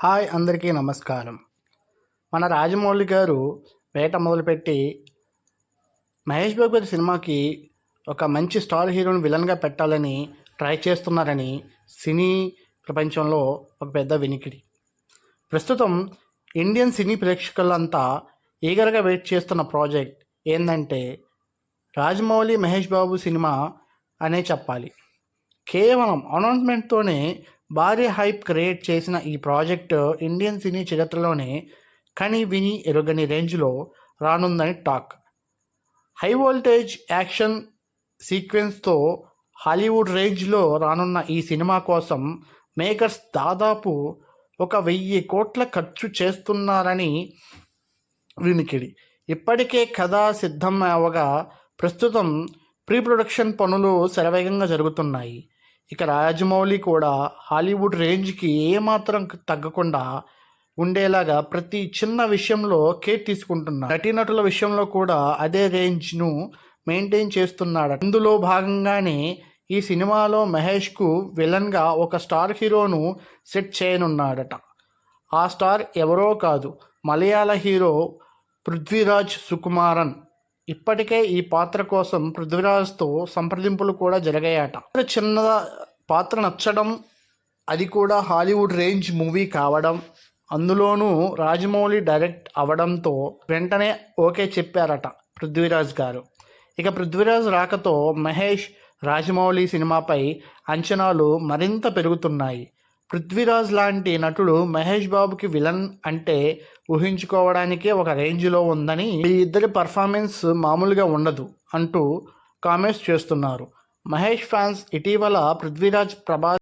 Hi అందరికీ నమస్కారం. మన రాజమౌళి గారు వేట మొదలుపెట్టి మహేష్ బాబు గారి సినిమాకి ఒక మంచి స్టార్ హీరోని విలన్గా పెట్టాలని ట్రై చేస్తున్నారని సినీ ప్రపంచంలో ఒక పెద్ద వినికిడి. ప్రస్తుతం ఇండియన్ సినీ ప్రేక్షకులంతా ఈగర్గా వెయిట్ చేస్తున్న ప్రాజెక్ట్ ఏంటంటే రాజమౌళి మహేష్ బాబు సినిమా అనే చెప్పాలి. కేవలం అనౌన్స్మెంట్తోనే భారీ హైప్ క్రియేట్ చేసిన ఈ ప్రాజెక్ట్ ఇండియన్ సినీ చరిత్రలోనే కని విని ఎరుగని రేంజ్లో రానుందని టాక్. హై వోల్టేజ్ యాక్షన్ సీక్వెన్స్తో హాలీవుడ్ రేంజ్లో రానున్న ఈ సినిమా కోసం మేకర్స్ దాదాపు ఒక వెయ్యి కోట్ల ఖర్చు చేస్తున్నారని వినికిడి. ఇప్పటికే కథ సిద్ధం అవగా ప్రస్తుతం ప్రీ ప్రొడక్షన్ పనులు శరవేగంగా జరుగుతున్నాయి. ఇక రాజమౌళి కూడా హాలీవుడ్ రేంజ్కి ఏమాత్రం తగ్గకుండా ఉండేలాగా ప్రతి చిన్న విషయంలో కేర్ తీసుకుంటున్నాడు. నటీనటుల విషయంలో కూడా అదే రేంజ్ను మెయింటైన్ చేస్తున్నాడు. అందులో భాగంగానే ఈ సినిమాలో మహేష్కు విలన్గా ఒక స్టార్ హీరోను సెట్ చేయనున్నాడట. ఆ స్టార్ ఎవరో కాదు మలయాళ హీరో పృథ్వీరాజ్ సుకుమారన్. ఇప్పటికే ఈ పాత్ర కోసం పృథ్వీరాజ్తో సంప్రదింపులు కూడా జరిగాయట. చిన్న పాత్ర నచ్చడం అది కూడా హాలీవుడ్ రేంజ్ మూవీ కావడం అందులోనూ రాజమౌళి డైరెక్ట్ అవడంతో వెంటనే ఓకే చెప్పారట పృథ్వీరాజ్ గారు. ఇక పృథ్వీరాజ్ రాకతో మహేష్ రాజమౌళి సినిమాపై అంచనాలు మరింత పెరుగుతున్నాయి. పృథ్వీరాజ్ లాంటి నటుడు మహేష్ బాబుకి విలన్ అంటే ఊహించుకోవడానికే ఒక రేంజ్లో ఉందని ఈ ఇద్దరి పర్ఫార్మెన్స్ మామూలుగా ఉండదు అంటూ కామెంట్స్ చేస్తున్నారు. మహేష్ ఫ్యాన్స్ ఇటీవల పృథ్వీరాజ్ ప్రభాస్